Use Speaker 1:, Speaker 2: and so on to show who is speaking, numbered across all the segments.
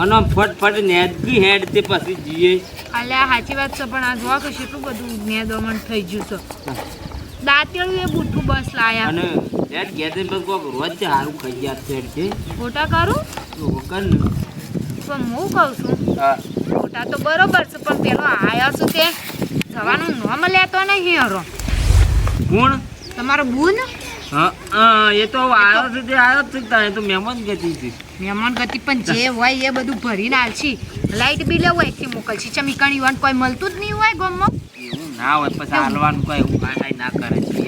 Speaker 1: અને ફટફટ નેદકી હેડ તે પછી જઈએ
Speaker 2: અલ્યા સાચી વાત છે પણ આ જોવા કે કેટલું બધું નેદમણ થઈ ગયું છે. દાંતેલું એ બુઠું બસ લાયા.
Speaker 1: અને હેડ ઘેર જઈને કોક રોજ સારું ખાઈ ગયા છે છે
Speaker 2: ખોટા કરું?
Speaker 1: વગર
Speaker 2: પણ હું કહું છું ખોટા તો બરોબર છે પણ પેલો આયો છે તે? જવાનું મળ્યા લેતો નહીં હરો.
Speaker 1: કોણ?
Speaker 2: તમારો બુન?
Speaker 1: હા હા, એ તો આવ્યો છે તે આવ્યો જ છે તો મહેમાન ગતિ હતી.
Speaker 2: મહેમાન ગતિ પણ જે હોય એ બધું ભરીને આલછી લાઈટ બિલ હોય એથી મોકલશી. ચમીકણી વાન કોઈ મળતું જ નહીં હોય ગામમાં.
Speaker 1: એવું ના હોય પછી હાલવાનું કઈ એવું કાંઈ ના કરે છે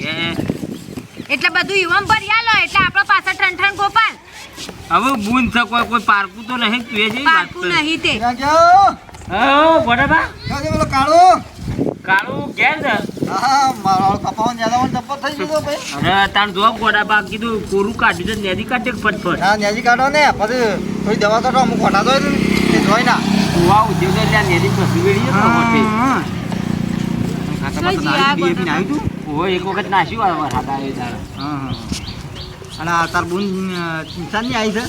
Speaker 2: એટલે બધું યુવાન ભરી આલો એટલે આપણા પાછળ ઠન ગોપાલ.
Speaker 1: હવે બૂન છે કોઈ કોઈ પારકું તો નહીં તું કર.
Speaker 2: નહીં તે.
Speaker 1: હા બરાબર
Speaker 3: ક્યાં કાળો?
Speaker 1: કાળું ઘેર એક વખત નાસ્યું આ વરસાદ
Speaker 3: હા. અને તાર બુન આવી છે?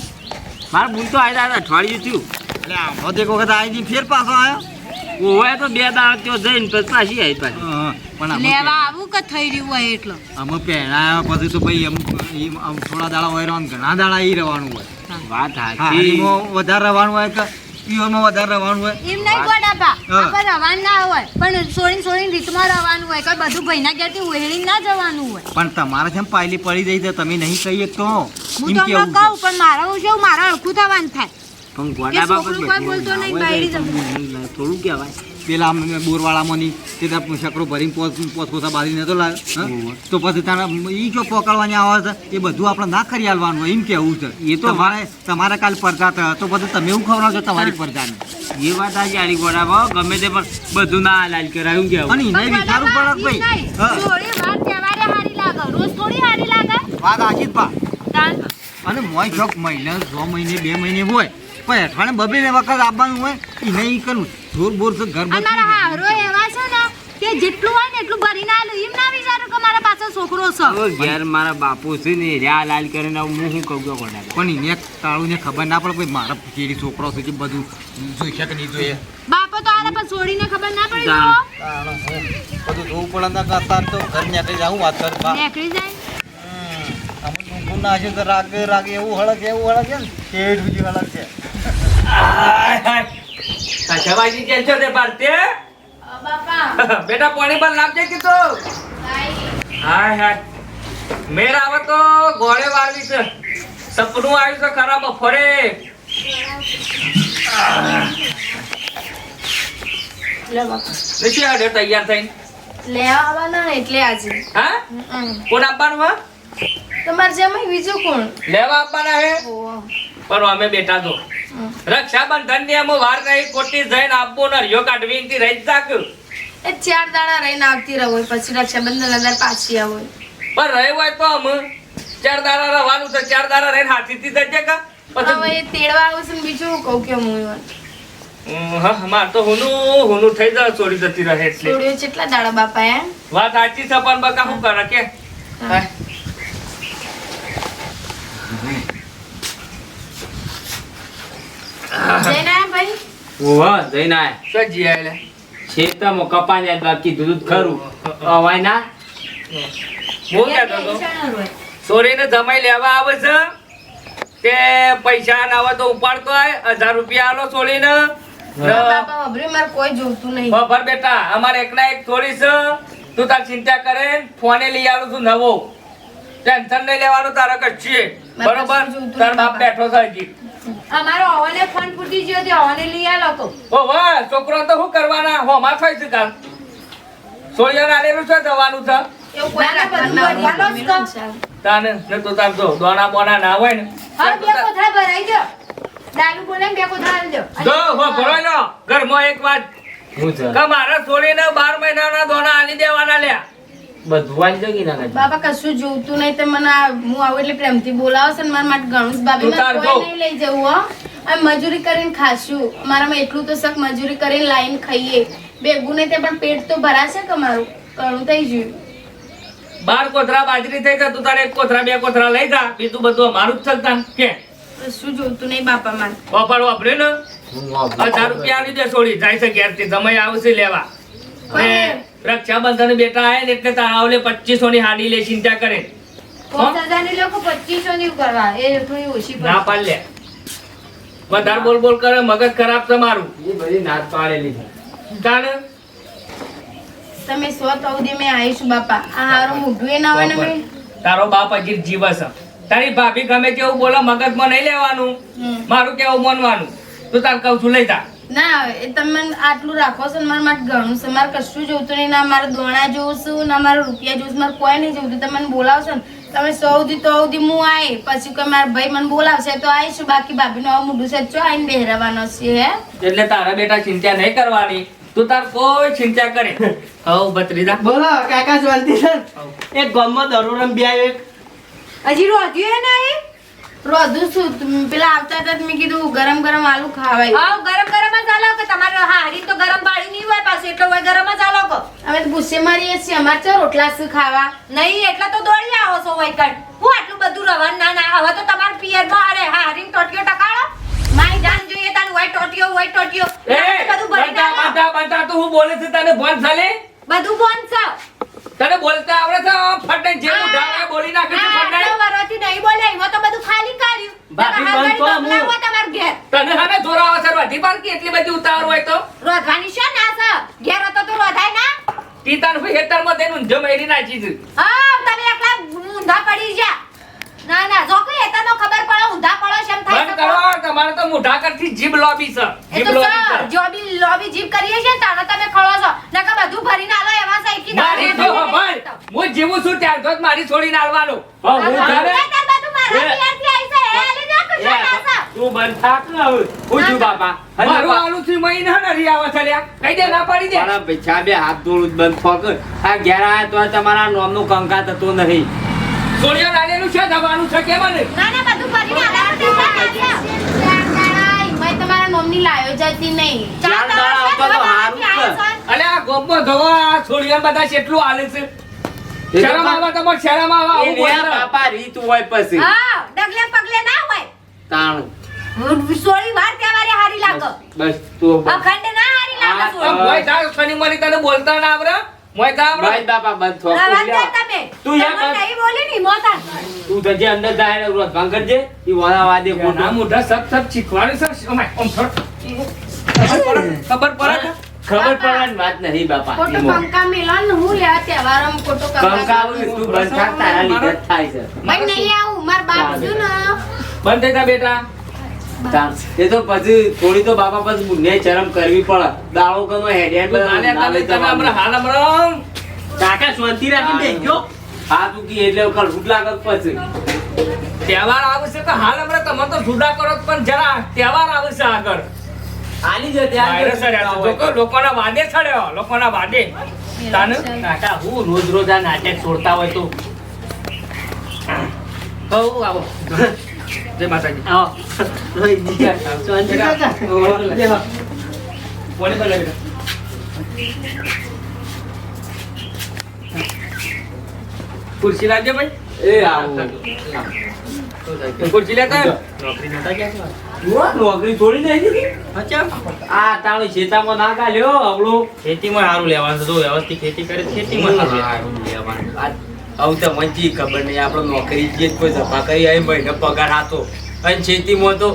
Speaker 1: મારા બૂન તો આવી હતા અઠવાડિયું થયું.
Speaker 3: એટલે આમ એક વખત આવી ફેર પાછો આવ્યો
Speaker 1: ઓહો તો બે દાડા ત્યાં જઈને પછી પાછી આવી પાછી.
Speaker 3: હા, હા. પણ
Speaker 2: લેવા આવું કે થઈ રહ્યું હોય એટલો?
Speaker 3: આમાં પહેરાયા પછી તો ભાઈ અમુક આમ થોડા દાડા હોય રહેવાનું, ઘણા દાડા ઈ રહેવાનું હોય.
Speaker 1: વાત સાચી.
Speaker 3: વધારે રહેવાનું હોય કે ઈઓમાં વધારે રહેવાનું હોય?
Speaker 2: એમ નહીં ગોડાપા
Speaker 3: હા.
Speaker 2: આપણે રવાન ના હોય. પણ સોળીને સોળીને રીતમાં રવાનું હોય કોઈ બધું ભાઈના ઘેરથી ઉહેડીને ના જવાનું હોય.
Speaker 3: પણ તમારે જેમ પાયલી પડી જાય છે તમે નહીં કહીએ તો.
Speaker 2: હું તમને કહું પણ મારા જેવું મારા અડખું થવાનું થાય.
Speaker 1: પણ ગોડા બા. થોડું કહેવાય.
Speaker 3: પેલા બોરવાળામાંની તે ત્યાં શકરો ભરીને પોત પોત પોતા નતો તો લાવ્યો તો પછી તારા એ જો પકડવાની આવે છે એ બધું આપણે ના કરી આલવાનું હોય એમ કેવું છે.
Speaker 1: એ તો
Speaker 3: મારે તમારે કાલ પડતા હતા તો પછી તમે એવું ખવડાવજો તમારી પડતાને
Speaker 1: એ વાત આ જાડી ગોડા ગમે તે પણ બધું ના લાલ કરાયું કે
Speaker 3: અને એને વિચારવું પડે ભાઈ
Speaker 2: નહીં.
Speaker 3: હા?
Speaker 2: સોળી વાર તહેવારે હારી લાગે. રોજ થોડી હારી લાગે.
Speaker 3: વાત આજી જ બા. અને મોય જોક મહિને છ મહિને બે મહિને હોય પણ હેઠાણે બબે ને વખત આપવાનું હોય એ નહીં કરવું જોર બોર છે ઘર
Speaker 2: અને મારા હારો એવા છે ને કે જેટલું હોય ને એટલું ભરીને આલું. એમ ના વિચારો કે મારા પાસે છોકરો છે.
Speaker 1: ઘેર મારા બાપુ છે ને રહ્યા લાલ કરીને હું શું કહું છું ગોડા
Speaker 3: પણ એને તાળું ને ખબર ના પડે ભાઈ મારા કેરી છોકરો છે કે બધું જોઈ શકે નહીં જોઈએ.
Speaker 2: બાપો તો આને પણ છોડીને ખબર ના પડી. તો
Speaker 3: બધું જોવું પડે ના કરતા તો ઘર નીકળી જાઉં વાત કર
Speaker 2: નીકળી જાય.
Speaker 3: અમુક ના છે તો રાગે રાગે એવું હળક એવું હળક છે ને. ટેઢ બીજી હળક છે.
Speaker 4: સવાજી કેમ છો તે ભારતે બેટા પાણી પર લાગજે કીધું હાય હાય. મેર આવે તો ઘોડે વાળવી છે. સપનું આવ્યું છે ખરા બફોરે તૈયાર થઈને?
Speaker 5: લેવા આવવાના એટલે આજે.
Speaker 4: હા? કોણ આપવાનું
Speaker 5: તમારે જેમ બીજું કોણ?
Speaker 4: લેવા આપવાના હે? પણ અમે બેઠા છો. રક્ષાબંધનની અમે વાર નહીં કોટી જઈને આપવો ને હરિયો કાઢવી થી રહી જાક
Speaker 5: એ ચાર દાડા રહીને આવતી રહો પછી રક્ષાબંધન અંદર પાછી આવો
Speaker 4: પણ રહે હોય તો અમ ચાર દાડા રહેવાનું છે ચાર દાડા રહીને હાથીથી જજે કા?
Speaker 5: હવે એ તેડવા આવશે છે બીજું હું કહું કે હું
Speaker 4: હા માર તો હુનું હુનું થઈ જાય ચોરી જતી રહે એટલે.
Speaker 5: છોડ્યો કેટલા દાડા બાપા એ
Speaker 4: વાત સાચી છે પણ બકા શું કરે કે? હા.
Speaker 1: ઓહો જઈને આયા.
Speaker 4: શું જી આયેલા?
Speaker 1: ખેતરમાં કપાને બાકી દૂધ ખરું. અવાય ના?
Speaker 4: કહેતો હતો જમાઈ લેવા આવે છે તે પૈસા ના તો ઉપાડતો આય હજાર રૂપિયા આલો
Speaker 5: બાપા કોઈ જોતું નહીં.
Speaker 4: બેટા અમારે એકના એક છે. તું તાર ચિંતા કરે ફોને લઈ આવું છું નવો. ટેન્શન નહીં લેવાનું તારે કચ્છી બરોબર? તાર બાપ? બેઠો છે હજી.
Speaker 2: અમારો ઓને ફોન ફૂટી ગયો તે ઓને લઈ આલો તો.
Speaker 4: ઓ વાહ છોકરો તો શું કરવાના? હોમાં થઈ છે કાલ. સોળિયા આલેલું છે જવાનું છે.
Speaker 5: એવું કોઈ
Speaker 2: ના, ના, બધું
Speaker 5: ના.
Speaker 4: તાને ને તો તાર જો દોના બોના ના હોય ને.
Speaker 2: હા બે કોથળા ભરાઈ જો દારૂ બોલે ને બે કોથળા આલી દો
Speaker 4: જો હો ભરોય લો ઘરમાં એક વાત.
Speaker 1: હું છે?
Speaker 4: કે મારા છોડીને બાર મહિનાના દોના આલી દેવાના લ્યા.
Speaker 1: બધું જગી ના? કાઢી.
Speaker 5: બાપા કશું જોતું નહીં. તે મને હું આવું એટલે પ્રેમથી બોલાવો છો ને મારા માટે ઘણું બાબી મારે કોઈ નહીં લઈ જવું હો. અમે મજૂરી કરીને ખાશું. મારામાં એટલું તો શક મજૂરી કરીને લાઈન ખાઈએ. ભેગું નહીં તે પણ પેટ તો ભરાશે કે મારું? ઘણું થઈ ગયું.
Speaker 4: બાર કોથરા બાજરી થઈ જાય તું તારે એક કોથરા બે કોથરા લઈ જા. બીજું બધું અમારું જ થતા કે?
Speaker 5: શું જોતું નહીં બાપા મારે
Speaker 4: બાપાડો આપણે ને? હજાર રૂપિયા આવી દે છોડી જાય છે ઘેરથી. જમાઈ આવશે લેવા. રક્ષાબંધન બેટા આયા ને એટલે તારા ઓલે પચીસો ની હાડી લે ચિંતા કરે.
Speaker 2: ની પાડ.
Speaker 4: લે વધારે બોલ બોલ કરે મગજ ખરાબ છે
Speaker 1: એ બધી નાત પાડેલી છે.
Speaker 4: તાને
Speaker 5: તમે સો ચૌદી મેં આવીશું બાપા. આ હારું મોઢું ના હોય ને
Speaker 4: તારો બાપ હજી જીવસ તારી ભાભી ગમે તેવું બોલો મગજમાં નહીં લેવાનું. મારું કેવું માનવાનું? તું તાર કહું છું લઈ જા.
Speaker 5: ના એ તમે આટલું રાખો છો ને મારા માટે ઘણું છે. મારે કશું જોતું નહીં ના મારે દોણા જોઉં છું ના મારે રૂપિયા જોઉં છું મારે કોઈ નહીં જોતું. તમે મને બોલાવશો ને તમે સૌથી તો સુધી હું આવી પછી કોઈ મારા ભાઈ મને બોલાવશે તો આવીશું બાકી ભાભીનો આવું મોઢું છે ચો આવીને બેહરાવાનો છે હે?
Speaker 4: એટલે તારા બેટા ચિંતા નહીં કરવાની. તું તાર કોઈ ચિંતા કરે. હવ ભત્રીજા
Speaker 1: બોલો કાકા શાંતિ સર એક ગામમાં દરોરમ બે આવ્યો એક.
Speaker 2: હજી રોધ્યું ના એ
Speaker 5: રોધું છું. પેલા આવતા હતા તો મેં કીધું ગરમ ગરમ આલુ ખાવાય.
Speaker 2: હા ગરમ ગરમ જ આલો કે તમારે હારી તો ગરમ પાણી નહીં હોય પાછું એટલો હોય ગરમ જ આલો કો.
Speaker 5: અમે તો ગુસ્સે મારીએ છીએ. અમારે ચો રોટલા શું ખાવા?
Speaker 2: નહીં એટલે તો દોડી આવો છો વૈકટ. હું આટલું બધું રવાન ના ના હવે તો તમારા પિયરમાં અરે હારી ટોટીઓ ટકાળો. મારી જાન જોઈએ તારું હોય ટોટીઓ હોય ટોટીઓ.
Speaker 4: એ
Speaker 2: બધું
Speaker 4: બંધા બંધા બંધા તું હું બોલે છે તને ભણ ચાલે
Speaker 2: બધું બંધ છે
Speaker 4: તને બોલતા આવડે છે ફટને જે ઉઠાવે બોલી નાખે છે
Speaker 2: આ વરોથી નહીં બોલે એમાં તો બધું ખાલી કર્યું.
Speaker 1: બાકી બંધ તો હું.
Speaker 2: મોકલાવો ઘેર.
Speaker 4: તને હાને જોરાવા છે પર પારકી એટલી બધી ઉતાવળ હોય તો?
Speaker 2: રોધવાની છે ના છે? ઘેર હતો તો રોધાય ના.
Speaker 4: તી તાર ભાઈ હેતરમાં તેનું ઊંધો મેરી નાખી છે.
Speaker 2: હા તમે એકલા ઊંધા પડી જા ના ના જો કોઈ એતાનો ખબર પડે ઊંધા પડો છે એમ થાય
Speaker 4: બંધ કરો તમારે તો મોઢા કરથી જીભ લોબી છે. જીભ લોબી છે.
Speaker 2: જો બી લોબી જીભ કરીએ છે તાણે તમે ખળો છો. નકર બધું ભરીને આલો એવા સૈકી
Speaker 4: મારી તો ભાઈ હું જીવું છું ત્યાર તો મારી છોડીને આલવાનો. હું તારે
Speaker 2: બધું મારા
Speaker 1: એ.
Speaker 2: પિયરથી આવી છે. એ આલી ના છે.
Speaker 1: તું બંધ થાક ને હવે. હું છું બાપા.
Speaker 4: મારું આલું થી મહિના ને રિયાવા ચાલ્યા કઈ દે ના પાડી દે.
Speaker 1: મારા પૈસા બે હાથ ધોળું બંધ ફોક આ ઘેર આયા તો તમારા નોમનું કંકા થતું નહીં.
Speaker 4: છોડીઓ નાનેલું છે દવાનું છે કેમ ને
Speaker 2: ના ના બધું ભરીને આલો
Speaker 5: તમારા મમ્મી લાયો જતી નહીં
Speaker 1: ચાર દાડા આવતો તો હારું છે.
Speaker 4: અલે આ ગોમમાં ધોવા આ છોડિયા બધા કેટલું હાલે છે? શરમ આવા તમારે શરમ આવા
Speaker 1: એ બાપા રીત હોય પછી.
Speaker 2: હા ડગલે પગલે ના હોય.
Speaker 1: તાણું.
Speaker 2: સોળી વાર તહેવારે હારી લાગો.
Speaker 1: બસ તું
Speaker 2: અખંડ ના હારી લાગો
Speaker 4: ભાઈ મોય શનિ મની તને બોલતા ના આવરા મોય તા આવરા
Speaker 1: ભાઈ બાપા બંધ થો.
Speaker 2: તમે
Speaker 1: તું યાર
Speaker 2: તમને
Speaker 1: બસ.
Speaker 2: નહીં બોલી ની મોતા
Speaker 1: તું તો અંદર જાય ને રોજ ભાંગ કરજે ઈ વાળા વાદે
Speaker 4: ના
Speaker 1: ખોટું.
Speaker 4: મોઢા સબ સબ શીખવાડે સર અમાય ઓમ થડ. ખબર પડે? ખબર પડે?
Speaker 1: ખબર પડવાની વાત નહીં બાપા
Speaker 5: ખોટો. કંકા મેલો ને હું લેવા તહેવારોમાં ખોટો કંકા
Speaker 1: કંકા આવું તું બંધ થાક તારા લીધે થાય છે.
Speaker 5: ભાઈ નહીં આવું માર બાપ જો ને.
Speaker 4: બંધ થઈ જા બેટા.
Speaker 1: એ તો પછી થોડી તો બાપા પાસે બુને ચરમ કરવી પડે. દાળો
Speaker 4: કનો હેડ તને હાલ હમણાં
Speaker 1: કાકા શાંતિ રાખીને બેસજો હા દુખી એટલે એટલે રૂટલા કર પછી
Speaker 4: તહેવાર આવે છે તો હાલ હમણાં તમે તો જુદા કરો પણ જરા તહેવાર આવે છે આગળ.
Speaker 1: આલી જતી
Speaker 4: ત્યાં લોકો- લોકોના વાદે ચડ્યો લોકોના વાદે. તાને?
Speaker 1: કાકા હું રોજ રોજ આ નાટક છોડતા હોય તો.
Speaker 4: હઉ, આવો. જય માતાજી.
Speaker 1: આવો.
Speaker 4: કોને બોલાવી ખુરશી લાવજે ભાઈ
Speaker 1: એ આવો.
Speaker 4: ખુરશી લેતા.
Speaker 1: નોકરી થોડી નહીં દીધી આ તાણું શેતામાં ના કાઢ્યો હવળું
Speaker 6: ખેતીમાં સારું લેવાનું તો વ્યવસ્થિત ખેતી કરે ખેતીમાં સારું
Speaker 1: લેવાનું. આવું તો મને ખબર નહીં. આપણે નોકરી જે કોઈ ધપા કરી આવી મહિને પગાર હાતો અને ખેતીમાં તો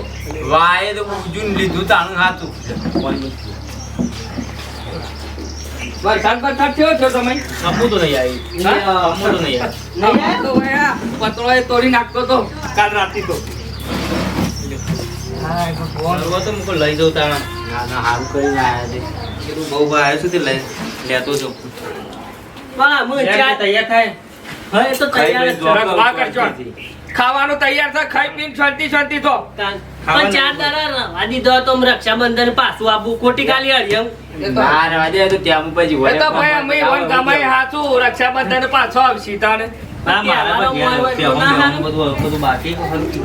Speaker 1: વાય તો ઉજું લીધું તાણું હાતું
Speaker 4: વરસાદ વરસાદ થયો છો તમે?
Speaker 6: કપું તો નહીં આવી.
Speaker 1: હા?
Speaker 6: તો નહીં આવી.
Speaker 4: પતરો એ તોડી નાખતો તો કાલ રાતે તો.
Speaker 6: બરોબર તો મુકો લઈ જઉં તાણા.
Speaker 1: ના ના હારું કરીને આયા છે.
Speaker 6: કીધું બહુ આવ્યો છું તે લઈ લેતો છું તૈયાર થાય.
Speaker 1: તો તૈયાર
Speaker 4: કરજો. ખાવાનું તૈયાર થાય ખાઈ પીને શાંતિ શાંતિ તો.
Speaker 7: પણ ચાર દાડા રવા દીધો તો રક્ષાબંધન પાછું આપવું ખોટી ખાલી હરિયમ
Speaker 1: ના તો ત્યાં પછી વળે
Speaker 4: તો ભાઈ અમે વન ગમાઈ હાચું રક્ષાબંધન પાછો આવશી તાને
Speaker 6: ના મારા
Speaker 7: ના
Speaker 6: બધું બધું બાકી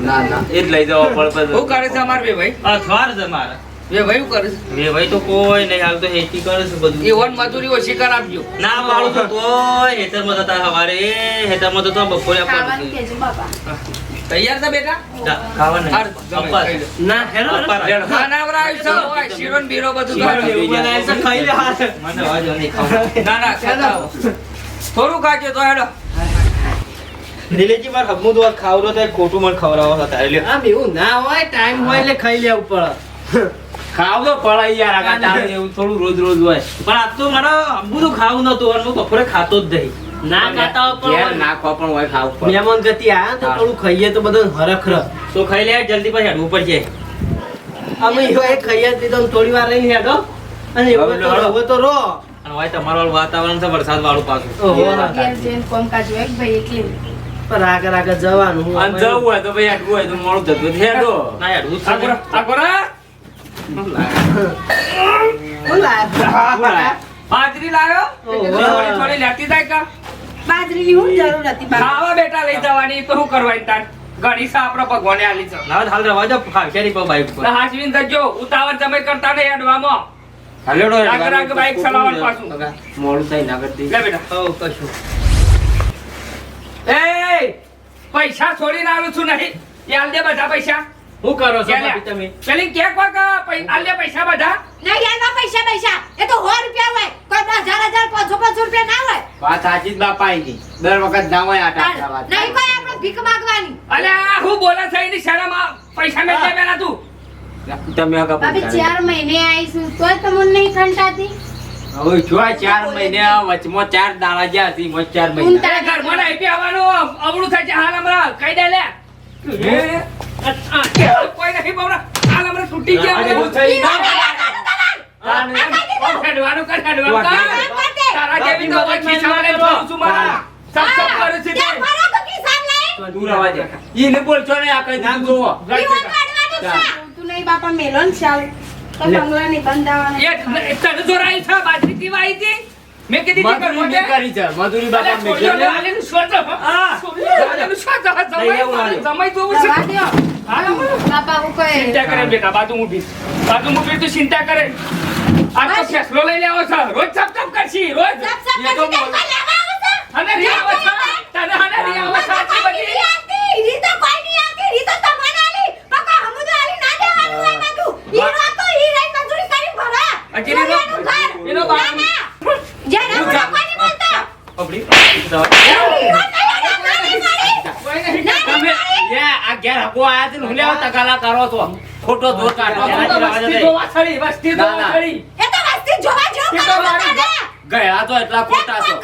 Speaker 1: ના ના. એ જ લઈ જવા પડે
Speaker 4: શું કરે છે અમાર બે ભાઈ.
Speaker 6: અથવાર છે મારા.
Speaker 4: બે ભાઈ શું
Speaker 6: વે ભાઈ તો કોઈ નહીં હાલ તો હેતી કરે બધું.
Speaker 4: એ વન મજૂરી ઓછી આપજો.
Speaker 6: ના પાડું તો તોય હેતરમાં જતા સવારે એ હેતરમાં તો તો બપોરે
Speaker 5: બાપા.
Speaker 4: તૈયાર છે બેટા?
Speaker 6: ખાવા નહીં.
Speaker 7: ના હેરો હેરો.
Speaker 4: છે, ઓય, શીરો બીરો બધું
Speaker 6: એવું છે, ખાઈ લે. હાથ.
Speaker 3: મને વાજો નહીં ખાવું
Speaker 4: ના ના ખાતા થોડું ખાજો તો હેડો.
Speaker 3: દિલેજી માર હમું દોર ખાવરો તો ખોટું મને ખવડાવો તારે લ્યો.
Speaker 7: આ એવું ના હોય ટાઈમ હોય એટલે ખાઈ લેવું પડે
Speaker 1: ખાવ તો પડે યાર આ તારે એવું થોડું રોજ રોજ હોય.
Speaker 6: પણ આજ તો મારે તો ખાવું નતું અને હું બપોરે ખાતો જ નહીં.
Speaker 7: ના ખાતા પણ
Speaker 1: નાખવા પણ હોય ખાવું પડે
Speaker 7: મહેમાન ગતિ આ તો થોડું ખાઈએ તો બધું હરખ રહ.
Speaker 6: તો ખાઈ લે જલ્દી પછી હેડવું પડશે.
Speaker 7: અમે એવો એક ખાઈએ દીધો થોડી વાર રહીને હેડો. અને
Speaker 6: હવે
Speaker 7: તો
Speaker 6: લો.
Speaker 7: હવે તો રો
Speaker 6: અને હોય તમારું વાતાવરણ છે વરસાદ વાળું પાછું
Speaker 5: કોમકાજ હોય ભાઈ એટલે?
Speaker 7: પર આગળ આગળ જવાનું.
Speaker 1: અને જવું હોય તો ભાઈ અટવું હોય તો મોડું જતું હેડો.
Speaker 6: ના હેડવું
Speaker 4: બાજરી લાવ્યો? થોડી થોડી લેતી જાય કા?
Speaker 5: બાજરીની હું જરૂર હતી
Speaker 4: ખાવા બેટા લઈ જવાની તો શું કરવાની તાર? ઘણી સા ભગવાને આલી છે.
Speaker 6: ના હાલ રવા દો ખાવશે નહીં બાઈક પર
Speaker 4: હાજવીન જજો. ઉતાવળ તમે કરતા નહીં હેડવામાં
Speaker 1: હાલો ડો,
Speaker 4: આગળ આગળ બાઈક ચલાવવાનું પાછું.
Speaker 1: મોડું થાય ના કરતી
Speaker 4: લે બેટા.
Speaker 7: હઉ, કશું.
Speaker 4: એ પૈસા છોડીને આવું છું નહીં. દે બધા પૈસા.
Speaker 7: શું કરો છો ભાભી તમે?
Speaker 4: પેલી કે કોક પૈ- આલ પૈસા બધા.
Speaker 2: નહીં યાર પૈસા પૈસા. એ તો સો રૂપિયા હોય. કોઈ દસ હજાર હજાર પાંચસો પાંચસો રૂપિયા ના હોય.
Speaker 1: વાત સાચી જ બાપા અહીંથી દર વખત ના હોય આટા વાત.
Speaker 2: નહીં કોઈ આપણે ભીખ માંગવાની.
Speaker 4: અલ્યા હું બોલે છે એની શરમ પૈસા મે દે પેલા તું.
Speaker 1: તમે આગળ
Speaker 5: ભાભી
Speaker 1: પૈસા
Speaker 5: ચાર મહિને આઈશું તોય તમને નહીં ખંટાતી.
Speaker 1: હવે જો આ ચાર મહિને વચમાં ચાર દાડા જ્યાં હતી ચાર
Speaker 5: હું
Speaker 1: મહિના.
Speaker 5: તારે
Speaker 4: તારે ઘરમાં નહીં. આવવાનું. અવળું થાય છે હાલ હમણાં. કહી દે લે. કોઈ હાલ તૂટી ગયા
Speaker 1: થઈ. ના.
Speaker 4: તારા જેવી તો ફરું છું મારા. કરું છું તે.
Speaker 1: દૂર દે. બોલશો આ કઈ દીધું જોવો.
Speaker 2: જીવન કાઢવાનું છે
Speaker 5: તું નહીં બાપા મેલો ને ચાલ તો બંગલા નહીં બંધાવાના
Speaker 4: એ તને જોરાઈ છે? બાજરી આવી હતી? મેં કીધી કે
Speaker 1: મજૂરી
Speaker 4: મોઢે-
Speaker 1: કરી છે મજૂરી બાપા મેં
Speaker 4: ને,
Speaker 1: કીધું.
Speaker 4: હાલીને છોડ દો.
Speaker 1: હા.
Speaker 4: દો.
Speaker 6: લઈ લેવું
Speaker 4: જમાઈ-. જમાઈ જોવું છે. હાલ.
Speaker 5: બાપા હું કહે
Speaker 4: ચિંતા કરે બેટા બાજુ મૂકી બાજુ મૂકી તું ચિંતા કરે આ તો ફેસલો લઈ લેવો છે રોજ ચપ ચપ કરશી રોજ
Speaker 2: સબ સબ
Speaker 1: એ તો
Speaker 2: કરી
Speaker 1: બોલો.
Speaker 2: દેખા લેવા આવો છો
Speaker 4: અને રિયા આવે છે તને અને રિયા આવે છે આટલી
Speaker 2: કોઈ
Speaker 4: બધી
Speaker 2: નહીં આવતી રી તો કોઈ નહીં આવતી રી તો તમને આલી પકા હમુદ આલી ના દેવાનું હોય બધું ઈ રો તો ઈ રહી મજૂરી કરી ભરા
Speaker 4: હજી એનો-
Speaker 2: એનું ઘર
Speaker 4: એનો બાપ-
Speaker 2: ના, ના. જેને
Speaker 1: હું
Speaker 2: હું
Speaker 1: જા-
Speaker 2: કોઈ નહીં બોલતો
Speaker 4: નહીં
Speaker 1: તમે આ ઘેર હગો આયા છે હું લેવા તગાલા કરો છો? ખોટો જોર કાઢો.
Speaker 4: વસ્તી જોવા છડી વસ્તી જોવા છડી
Speaker 2: એ તો વસ્તી જોવા.
Speaker 1: ગયા તો એટલા ખોટા છો.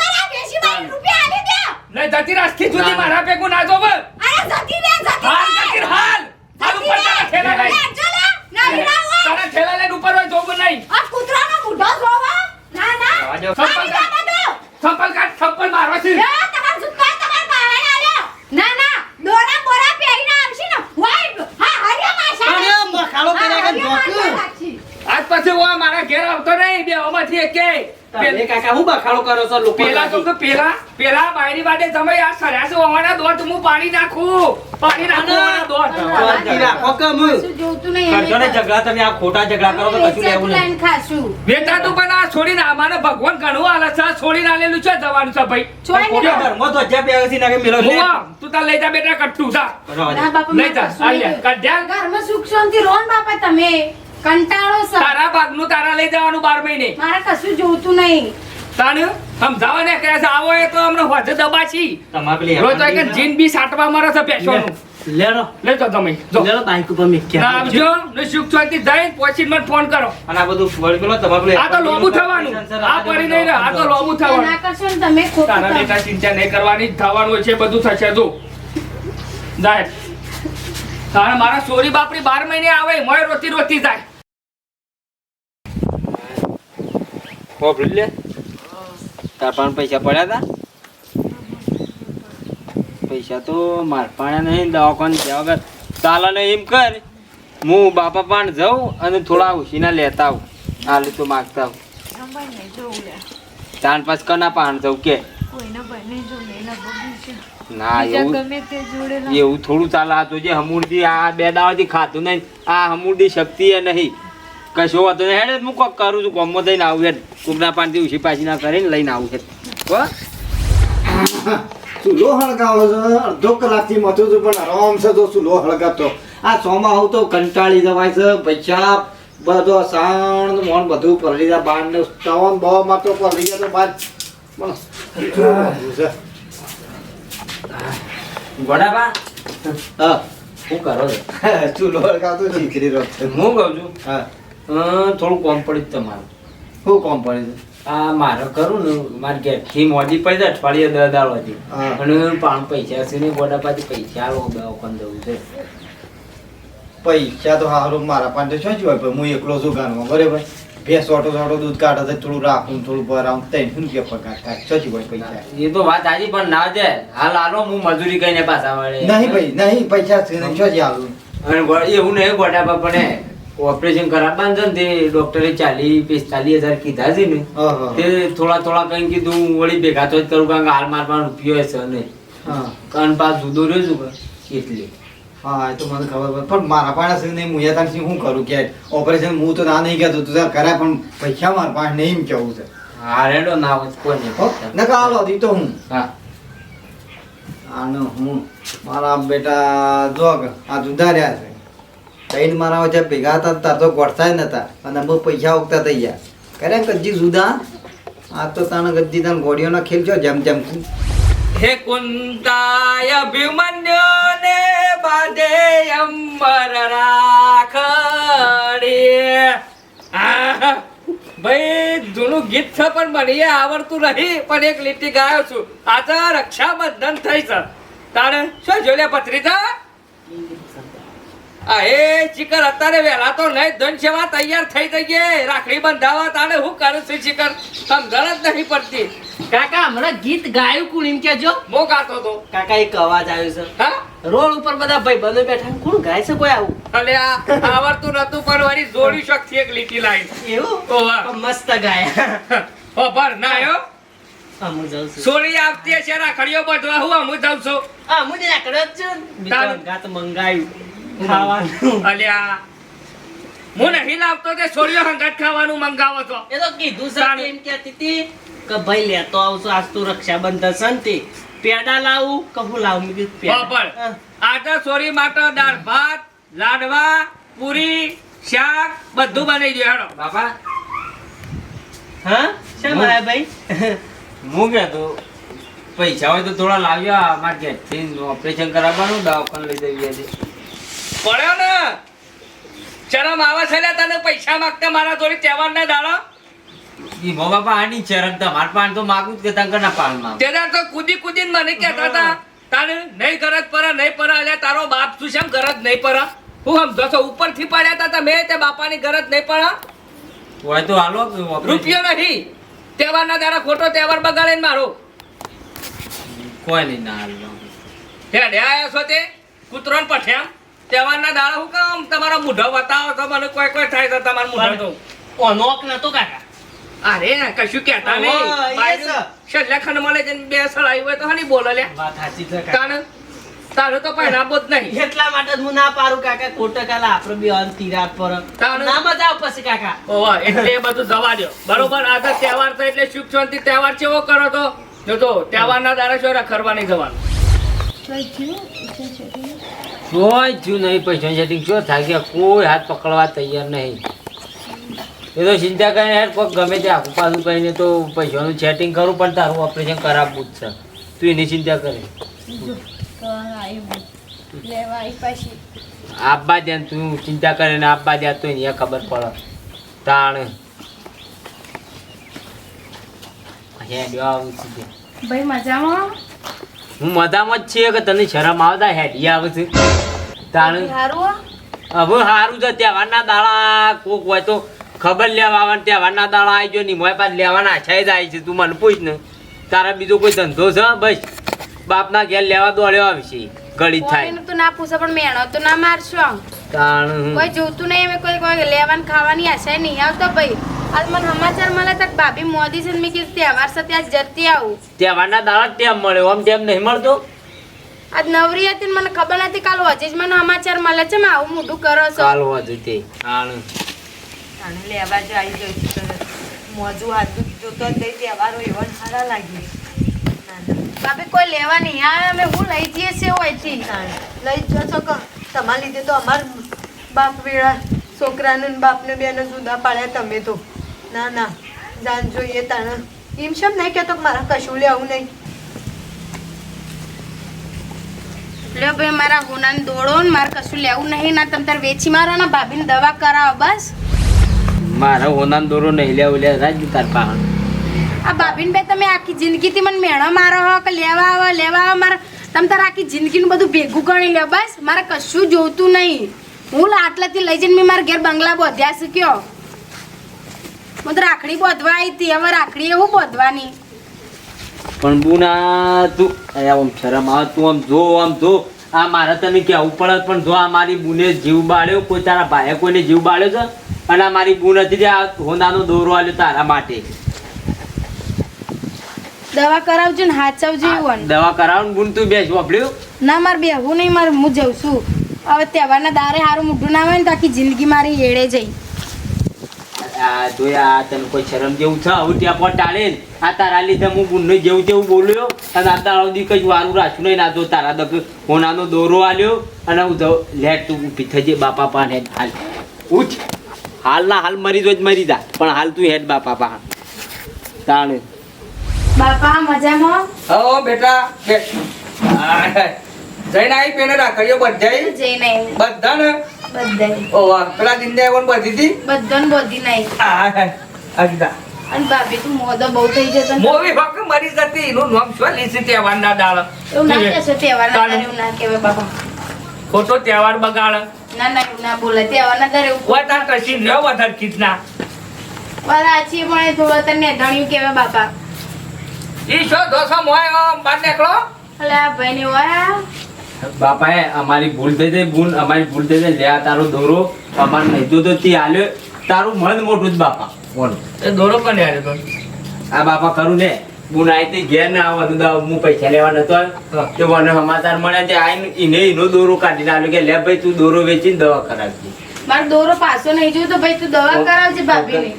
Speaker 4: લઈ જતી રાખી
Speaker 1: જુદી
Speaker 4: મારા ભેગું ના જોવ
Speaker 2: અરે જતી રે, જતી
Speaker 4: હાલ
Speaker 2: રે.
Speaker 4: જતી હાલ હાલ ઉપર તારા ઠેલા લઈ
Speaker 2: લે, જો લે. ના, હીરા હોય.
Speaker 4: તારા ઠેલા લઈને ઉપર હોય જોવું નહીં
Speaker 2: આ કૂતરાનો મૂઢો જોવો. ના, ના.
Speaker 6: જવા દો.
Speaker 2: આ હીરા બધું.
Speaker 4: થપ્પલ કાઢ થપ્પલ મારવા છે
Speaker 2: એ, તમાર જુત્તા તમાર બહાર આલ્યો. ના, ના. દોરા બોરા પહેરીને આવશે ને. વાય, હા, હરિયો માશા
Speaker 7: અરે,
Speaker 2: નાખી.
Speaker 7: મખાડો
Speaker 2: હા,
Speaker 7: કર્યા કે
Speaker 2: હરિયો માશા
Speaker 7: ધોકું.
Speaker 2: નાખી.
Speaker 4: આજ પછી હું મારા ઘેર આવતો નહીં બે ઓમાંથી એકે
Speaker 7: તમે કાકા હું બખાડો કરો છો લોકો
Speaker 4: પેલા તો પેલા પેલા બાયરી વાડે તમે આ સર્યા છે ઓવાના દોત હું પાણી નાખું. પાણી નાખું ઓવાના દોત
Speaker 7: શાંતિ કમ
Speaker 5: જોતું નહીં
Speaker 6: કરજો ને ઝઘડા તમે આ ખોટા ઝઘડા કરો તો કશું લેવું નહીં.
Speaker 5: લાઈન ખાશું
Speaker 4: વેચાતું પણ આ છોડીને અમારે ભગવાન ઘણું આલે છે છોડીને આલેલું છે જવાનું છે ભાઈ.
Speaker 6: તો નાખે લે.
Speaker 4: તાર લઈ જા બેટા કટ્ટુ જા.
Speaker 6: રવા દે.
Speaker 5: ના બાપા
Speaker 4: લઈ જા આલ્યા.
Speaker 5: નહીં. ઘરમાં સુખ શાંતિ રહો બાપા તમે. કંટાળો
Speaker 4: તારા ભાગનું તારા લઈ જવાનું બાર મહિને.
Speaker 5: મારે કશું જોતું નહીં.
Speaker 4: તાને સમજાવવા ને કહે છે આવો એ તો હમણાં હોજે દબાશી.
Speaker 6: તમા પેલી
Speaker 4: રોજ તો એક જીન બી સાટવા મારે છે પેશોનું
Speaker 7: લેરો
Speaker 4: લેતો તમે જો.
Speaker 7: લેરો બાઈક ઉપર
Speaker 4: ના
Speaker 7: મેક્યા?
Speaker 4: આવજો ને સુખ શાંતિ જઈ પછી મને ફોન કરો.
Speaker 6: અને આ બધું વળી પેલો તમા પેલી
Speaker 4: આ તો લોબુ થવાનું. આ પડી નહીં રહે આ તો લોબુ થવાનું.
Speaker 5: ના કરશો ને તમે ખોટું
Speaker 4: તારા બેટા ચિંતા નહીં કરવાની થવાનું છે બધું થશે જો. જાય. તારા મારા સોરી બાપરી બાર મહિને આવે મોય રોતી રોતી જાય.
Speaker 1: હોભળી લે તાર પણ પૈસા પડ્યા હતા પૈસા તો માર પાસે નહીં દવાખાને ગયા વગર. ચાલે ને એમ કર હું બાપા પણ જાઉં અને થોડા ઉછીના લેતા આવું. આલુ તો માગતા આવું. તાન પાસ કના પાન જાઉં કે? ના એવું એવું થોડું ચાલે. આ તો જે હમુરદી આ બે દાવાથી ખાતું નહીં. આ હમુરદી શક્તિ એ નહીં. કશો વાતો નહીં. હેડે હું કોક કરું છું ગમમાં થઈને આવું હેડ કોકના પાણી ઉછી પાછી ના કરીને લઈને આવું છે. હો?
Speaker 3: ચૂલો હળગાવો છે. અડધો કલાકથી મથું છું પણ આરામ છે તો ચૂલો હળગાતો. આ સોમાં આવું તો કંટાળી જવાય છે. પૈસા બધો સાણ મોણ બધું પલળી જાય. બાર ને તવન બહુ મારતો પલળી જાય તો બાર.
Speaker 1: ગોડાબા
Speaker 3: હા.
Speaker 1: શું કરો છો?
Speaker 3: ચૂલો હળગાવતો શીખરી રહ્યો
Speaker 1: હું કહું છું?
Speaker 3: હા.
Speaker 1: થોડું કોમ પડ્યું તમારું.
Speaker 3: શું કોમ પડ્યું
Speaker 1: આ મારે કરું ને મારે ઘેરથી મોડી પડી જાય અઠવાડિયે દસ દાળ હતી અને પાણ પૈસા છે ને પાછી પૈસા આલો દવાખાને દઉં છે.
Speaker 3: પૈસા તો હારું મારા પાસે શું જ હોય પણ હું એકલો છું ગામમાં બરાબર? ભેંસ ઓટો ઓટો દૂધ કાઢે તો થોડું રાખું થોડું ભરાવું ત્રણ રૂપિયા પગાર થાય શું જ હોય પૈસા?
Speaker 1: એ તો વાત આજે પણ ના જાય. હાલ આલો હું મજૂરી કઈને પાછા વળે.
Speaker 3: નહીં ભાઈ નહીં પૈસા શું જ
Speaker 1: અને એવું નહીં ગોડા પણ ઓપરેશન કરાવવાનું છે ને તે ડોક્ટરે ચાલી પિસ્તાલીસ હજાર કીધા છે ને. તે થોડા થોડા કઈ કીધું હું વળી ભેગા તો જ કરું કારણ કે હાલ માર પણ રૂપિયો હશે નહીં.
Speaker 3: હા.
Speaker 1: કારણ પાસ જુદો રહ્યો છું એટલે.
Speaker 3: હા એ તો મને ખબર પડે પણ મારા પાસે છે નહીં મુયા તાર શું કરું કે ઓપરેશન હું તો ના નહીં કહેતો તું તાર કરાય પણ પૈસા મારા પાસે નહીં કેવું છે.
Speaker 1: હા રેડો ના હોય કોઈ નહીં
Speaker 3: નકા હાલો દી તો હું.
Speaker 1: હા.
Speaker 3: આનો હું મારા બેટા જોગ આ જુદા રહ્યા છે. કઈ મારા વચ્ચે ભેગા હતા તાર તો ગોઠતા નતા. અને અમુક પૈસા ઉગતા થઈ ગયા. કરે ગજ્જી જુદા. આ તો તાણ ગજ્જી તાન ઘોડીઓનો ખેલ છો જેમ જેમ
Speaker 4: હે કુંતાય અભિમન્યુ ને બાંધે અંબર રાખડી આહ, ભાઈ જૂનું ગીત છે પણ મને એ આવડતું નહીં પણ એક લીટી ગાયો છું. આજે રક્ષાબંધન થઈ છે. તારે શું જોડે પત્રીતા આ એ ચિકર અત્યારે વહેલા તો નહીં ધન સેવા તૈયાર થઈ જઈએ રાખડી બંધાવા તારે હું કરું છું ચિકર? સમજણ જ નહીં પડતી.
Speaker 7: કાકા હમણાં ગીત ગાયું કોણ એમ કેજો
Speaker 4: મો ગાતો તો.
Speaker 7: કાકા એક અવાજ આવ્યો છે.
Speaker 4: હા?
Speaker 7: રોડ ઉપર બધા ભાઈ બંધો બેઠા કોણ ગાય છે કોઈ આવું?
Speaker 4: અલે આ આવડતું નતું પણ વળી જોડી શક્તિ એક લીટી લાઈન.
Speaker 7: એવું? મસ્ત ગાય.
Speaker 4: ઓ ભર ના
Speaker 7: આવ્યો જાઉં છું.
Speaker 4: સોરી આવતી હશે રાખડીઓ બધવા હું હું જાઉં છું.
Speaker 7: હું જ રાખડો જ છું. ગાત મંગાયું. ખાવાનું.
Speaker 4: અલ્યા. હું નહીં લાવતો તે સોરીઓ હંગાત ખાવાનું મંગાવો છો.
Speaker 7: એ તો કીધું કે એમ કહેતી હતી કે ભાઈ લેતો આવશું આજ તું રક્ષાબંધન સંતિ પેડા લાવું કે હું લાવું? મેં કીધું પેડા.
Speaker 4: આજે સોરી માટે દાળ ભાત લાડવા પૂરી શાક બધું બનાવી દે હેડો.
Speaker 1: બાપા.
Speaker 7: હા? શેમ આયા ભાઈ?
Speaker 1: હું કહેતો પૈસા હોય તો થોડા લાવ્યો અમારે ઘેરથી ઓપરેશન કરાવવાનું દવાખાને લઈ જઈએ છે
Speaker 4: પડ્યો ને? ચરમ આવે છે ને તને પૈસા માંગતા મારા જોડે તહેવાર ના દાડા?
Speaker 1: ઈ મો બાપા આની શરમ માર પાન તો માગું જ કે તંગ ના પાનમાં
Speaker 4: તેના તો કૂદી કુદી મને કહેતા હતા તારે નહીં ગરજ પર નહીં પર અલ્યા તારો બાપ શું છે ગરજ નહીં પર હું સમજો છો ઉપરથી પડ્યા હતા મેં તે બાપાની ગરજ નહીં પડા?
Speaker 1: હોય તો હાલો કે નથી
Speaker 4: રૂપિયો નહીં. તહેવારના દાડા ખોટો તહેવાર બગાડે મારો.
Speaker 1: કોઈ નહીં ના હાલો.
Speaker 4: હેડે આયા છો તે કૂતરો ને પઠ્યા તહેવારના દાડા હું કામ? તમારા મૂઢો બતાવો તો મને કોઈ કોઈ થાય તો તમારા મૂઢો તો.
Speaker 7: ઓનોક નતો કાકા
Speaker 4: અરે કશું કહેતા નહીં. છેલ્લા ખંડ મળે છે ને બે સળાઈ હોય તો હની બોલે લે.
Speaker 7: વાત સાચી છે કાકા.
Speaker 4: તારે તારે તો પહેરાવો જ નહીં.
Speaker 7: એટલા માટે હું ના પારું કાકા ખોટા કાલા આપણે બે અંત તીરાત પર.
Speaker 4: તારું-
Speaker 7: ના મજા આવે પછી કાકા.
Speaker 4: ઓવા, એટલે એ બધું જવા દો બરોબર આ તો તહેવાર તો એટલે સુખ શાંતિ તહેવાર કેવો કરો તો. જો તો તહેવારના દાડા શું ખરવા નહીં જવાનું.
Speaker 1: કોઈ જ્યું નહીં પૈસા સેટિંગ શું થાય કોઈ હાથ પકડવા તૈયાર નહીં. એ તો ચિંતા કરીને યાર કોઈક ગમે તે આખું પાછું કહીને તો પૈસાનું સેટિંગ કરું પણ તારું ઓપરેશન કરાવવું જ છે. તું એની ચિંતા કરે. આપવા દે તું ચિંતા કરે ને આપવા દે તો અહીંયા ખબર પડે. તાણ.
Speaker 5: ભાઈ મજામાં?
Speaker 1: હું મજામાં જ છીએ કે તને શરમ આવતા? હેડી આવે છે તાણ
Speaker 5: સારું
Speaker 1: હવે સારું છે તહેવારના દાડા કોક હોય તો ખબર લેવા આવે તહેવારના દાડા આવી ગયો ની મોય પાસે લેવાના છે જાય છે તું મને પૂછ ને. તારા બીજો કોઈ ધંધો છે? બસ બાપના ઘેર લેવા દોડ્યો આવશે ઘડી જ થાય.
Speaker 5: તો ના પૂછે પણ મેણો તો ના મારશો
Speaker 1: તાણ
Speaker 5: કોઈ જોતું નહીં અમે કોઈ કોઈ લેવાનું ખાવાની આશા નહીં આવતો ભાઈ. આજ મને સમાચાર મળે તો ભાભી મોદી છે મેં કીધું તહેવાર છે ત્યાં જતી આવું.
Speaker 1: તહેવારના દાડા જ ટેમ મળે આમ તેમ નહીં મળતો?
Speaker 5: આજ નવરી હતી ને મને ખબર નથી કાલ હજી જ મને સમાચાર મળે છે મેં આવું મોઢું કરો છો.
Speaker 1: કાલ વધુ તે
Speaker 2: અને લેવા જ આવી ગઈ છે મોજું હાથું જોતો તે તહેવારો એવા સારા લાગે.
Speaker 5: બાપે કોઈ લેવા નહીં આ અમે હું લઈ જઈએ છીએ હોયથી.
Speaker 8: લઈ જ છો કે? તમારા લીધે તો અમાર બાપ વેળા છોકરાને બાપને બેને જુદા પાડ્યા તમે તો. ના ના. જાન જોઈએ તાણે. એમ શેમ નહીં કહેતો કે મારા કશું લેવું નહીં?
Speaker 5: લે ભાઈ મારા હોનાને દોડો ને મારે કશું લેવું નહીં ના તમે તાર વેચી મારો ને ભાભીને દવા કરાવો બસ.
Speaker 1: મારા હોનાને દોરો નહીં લેવું લે રાજ તાર પાસે
Speaker 5: આ ભાભીને બે તમે આખી જિંદગીથી મને મેણો મારો હો કે લેવા આવો લેવા આવો મારે તમે તાર આખી જિંદગીનું બધું ભેગું ગણી લે બસ. મારે કશું જોતું નહીં. હું આટલાથી લઈ જઈને મેં મારા ઘેર બંગલા બોધ્યા શીખ્યો હું તો રાખડી બોધવા આવી હતી હવે રાખડી એવું બોધવાની.
Speaker 1: પણ બુના તું આમ શરમ આવે તું આમ જો આમ જો. આ મારે તને કહેવું પડે પણ જો આ મારી બુને જીવ બાળ્યો કોઈ તારા ભાઈએ કોઈને જીવ બાળ્યો છે? અને આ મારી બુન હતી જે આ હોનાનો દોરો આલ્યો તારા માટે.
Speaker 5: દવા કરાવજો ને હાચવજો એવું
Speaker 1: દવા કરાવ બુન તું બેસ વાપર્યું?
Speaker 5: ના મારે બેહવું નહીં મારે હું જઉં છું. હવે તહેવારના દારે સારું મોઢું ના આવે ને તો આખી જિંદગી મારી એળે જઈ.
Speaker 1: આ જોયા તને કોઈ શરમ જેવું છે? આવું ત્યાં પણ ટાળે ને. આ તારા લીધે હું બુનને જેવું તેવું બોલ્યો અને આ તારા સુધી કઈ વારું રાખ્યું નહીં. ના તો તારા દક હોનાનો દોરો આલ્યો અને હું લેટ તું ઊભી થજે બાપા પાન હેડ હાલ. ઉઠ. હાલ હાલ મરી જો જ મરી જા. પણ હાલ તું હેડ બાપા પાન તાણે.
Speaker 5: બાપા મજામાં?
Speaker 4: હો બેટા જઈને આવી પેને
Speaker 5: જઈને આવ્યું.
Speaker 4: બધા ને
Speaker 5: બધાય.
Speaker 4: ઓ વાહ. પેલા દિંદે પણ બધી હતી?
Speaker 5: બધાને બોધી નહીં.
Speaker 4: આ આ કીધા.
Speaker 5: અને ભાભી તું મોદો બહુ થઈ જતો
Speaker 4: મોવી ફક મરી જતી. એનું નામ શું લીસી તહેવારના દાળ.
Speaker 5: એવું ના કહેશો. દાડે એવું ના કહેવાય બાપા.
Speaker 4: ખોટો તહેવાર બગાડ.
Speaker 5: ના ના એવું ના બોલે. એવું
Speaker 4: કશી ન વધારે કીધના
Speaker 5: સાચી પણ થોડો તને ધણ્યું કહેવાય બાપા.
Speaker 4: ઈ શો દોસો મોય બહાર નીકળો?
Speaker 5: એટલે આ ભાઈને વાયા.
Speaker 1: બાપાએ અમારી ભૂલ થઈ જાય ભૂલ અમારી ભૂલ થઈ જાય. લે આ તારો દોરો. અમારે નહીં તો તે આલ્યો. તારું મન મોટું જ બાપા. બોલો.
Speaker 4: એ દોરો પણ યાર તો?
Speaker 1: આ બાપા ખરું ને. હું નાઈતી ઘેર ના આવવાનું તો હું પૈસા લેવા નતો તો મને સમાચાર મળ્યા તે આઈને ઈને એનો દોરો કાઢીને આલ્યો કે લે ભાઈ તું દોરો વેચીને દવા કરાવજે.
Speaker 5: મારો દોરો પાછો નહીં જોયો તો ભાઈ તું દવા કરાવજે ભાભીને.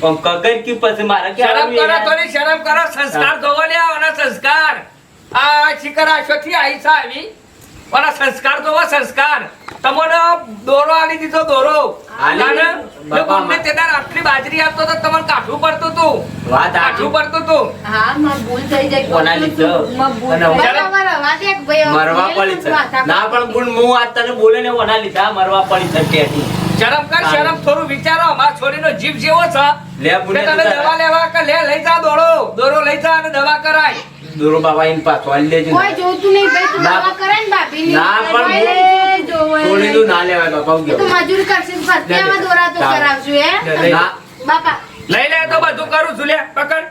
Speaker 1: પણ કગર કી પછી મારે
Speaker 4: શરમ
Speaker 1: કેવાનું
Speaker 4: કરો
Speaker 1: યાર?
Speaker 4: શરમ કરો. સંસ્કાર ધોવા લે આવના સંસ્કાર. આ શિકરા છોથી આઈસા આવી. ઓલા સંસ્કાર જોવો સંસ્કાર. તમને દોરો આલી દીધો દોરો. તે આટલી બાજરી આપતો તો તમને કાઠું પડતું હતું
Speaker 1: વાત
Speaker 4: કાઠું પડતું હતું
Speaker 5: હા માર ભૂલ થઈ જાય.
Speaker 1: કોના લીધે?
Speaker 5: માર ભૂલ
Speaker 1: અને
Speaker 5: થઈ
Speaker 4: હું-
Speaker 5: જાય. મારા રવા દે કે ભાઈ હવે
Speaker 1: મરવા પડી છે. ના પણ ગુણ હું આજ તને બોલે ને ઓના લીધા મરવા પડી છે ટેટી.
Speaker 4: શરમ કર શરમ થોડું વિચારો. અમારા છોરીનો જીવ જેવો છે.
Speaker 1: લે
Speaker 4: કે દવા લેવા કે લે લઈ જા દોડો દોરો લઈ જા અને દવા કરાય.
Speaker 1: દોરો બાબા એને પાછો આલી લેજો
Speaker 5: કોઈ જોતું નહીં ભાઈ તું. દવા કરે ને ભાભીની.
Speaker 1: ના, પણ
Speaker 5: નહીં જોવે.
Speaker 1: ના લેવાય બાપા
Speaker 5: એ તો. મજૂરી કરશે ફરતિયામાં દોરા તો કરાવજો હે
Speaker 1: ના
Speaker 5: બાપા
Speaker 4: લઈ લે તો બધું કરું છું લે પકડ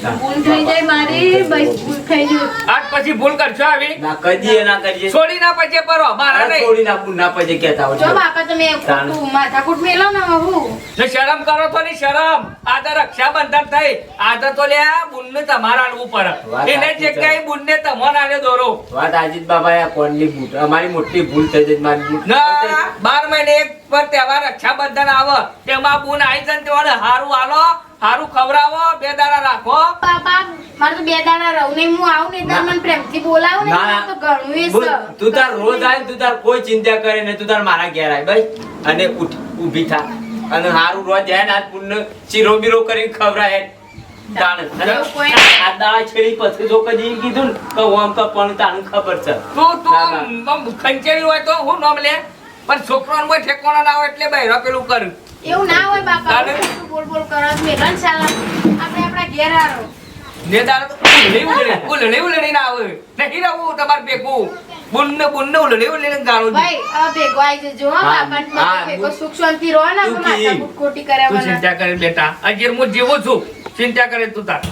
Speaker 8: ભૂલ થઈ જાય મારી ભાઈ ભૂલ થઈ જાય
Speaker 4: આજ પછી ભૂલ કરશો આવી?
Speaker 1: ના કરીએ ના કરીએ
Speaker 4: છોડી ના પછી પરો મારા નહીં.
Speaker 1: છોડી નાખું ના પછી કહેતા હોય
Speaker 5: જો બાપા તમે ખોટું માથાકૂટ મેલો ને હું
Speaker 4: જો શરમ કરો તો ની શરમ. આદર રક્ષાબંધન થઈ. આદર તો તો લે બુનને તમારા આલવું પડે. એને જે કઈ તમને આલે દોરો.
Speaker 1: વાત આજીત બાબા આ કોણની બૂટ અમારી મોટી ભૂલ થઈ જાય મારી બૂટ
Speaker 4: ના બાર મહિને એક પર તહેવાર રક્ષાબંધન આવે. તેમાં બુન આવી જ ને તેવાને હારું આલો હારું ખવડાવો બે દાડા રાખો.
Speaker 5: બાપા મારે તો બે દાડા રહું નહીં. હું આવું ને તાર
Speaker 1: ના.
Speaker 5: મને પ્રેમથી બોલાવું ને તો ઘણું એ
Speaker 1: તું તાર રોજ આય તું તાર કોઈ ચિંતા કરે ને તું તાર મારા ઘેર આય બસ. અને ઉઠ ઊભી થા. અને હારું રોજ જાય ને આ પુણ્ય ચીરો બીરો કરીને ખવડાવે તાણ અને
Speaker 5: કોઈ
Speaker 1: આ દાડા છેડી પછી જો કદી કીધું ને કે હું આમ તો પણ તારું ખબર છે.
Speaker 4: તું
Speaker 1: ના, ના.
Speaker 4: ખંચેરી હોય તો હું નામ લે. પણ છોકરાને કોઈ ઠેકોણા ના હોય એટલે બહેરો પેલું કર.
Speaker 5: એવું ના હોય બાપા બોલ બોલ કરો? મેલન શાલા. આપણે આપણા ઘેર આરો
Speaker 4: ને તારે તો લેવું ઉલળી ઉલળી ઉલળી ના આવે નહીં રહું તમારે ભેગું. બુન્ને બુનને ઉલળી ઉલળી ગાળું
Speaker 5: ભાઈ હવે ભેગો આવી જજો હા, બાપા ભેગો સુખ શાંતિ રહો ને
Speaker 1: તું
Speaker 5: આપણે
Speaker 1: કી.
Speaker 5: માથાકૂટ ખોટી કર્યા
Speaker 4: તું ચિંતા કરે બેટા. અગેર હું જીવું છું. ચિંતા કરે તું તાર.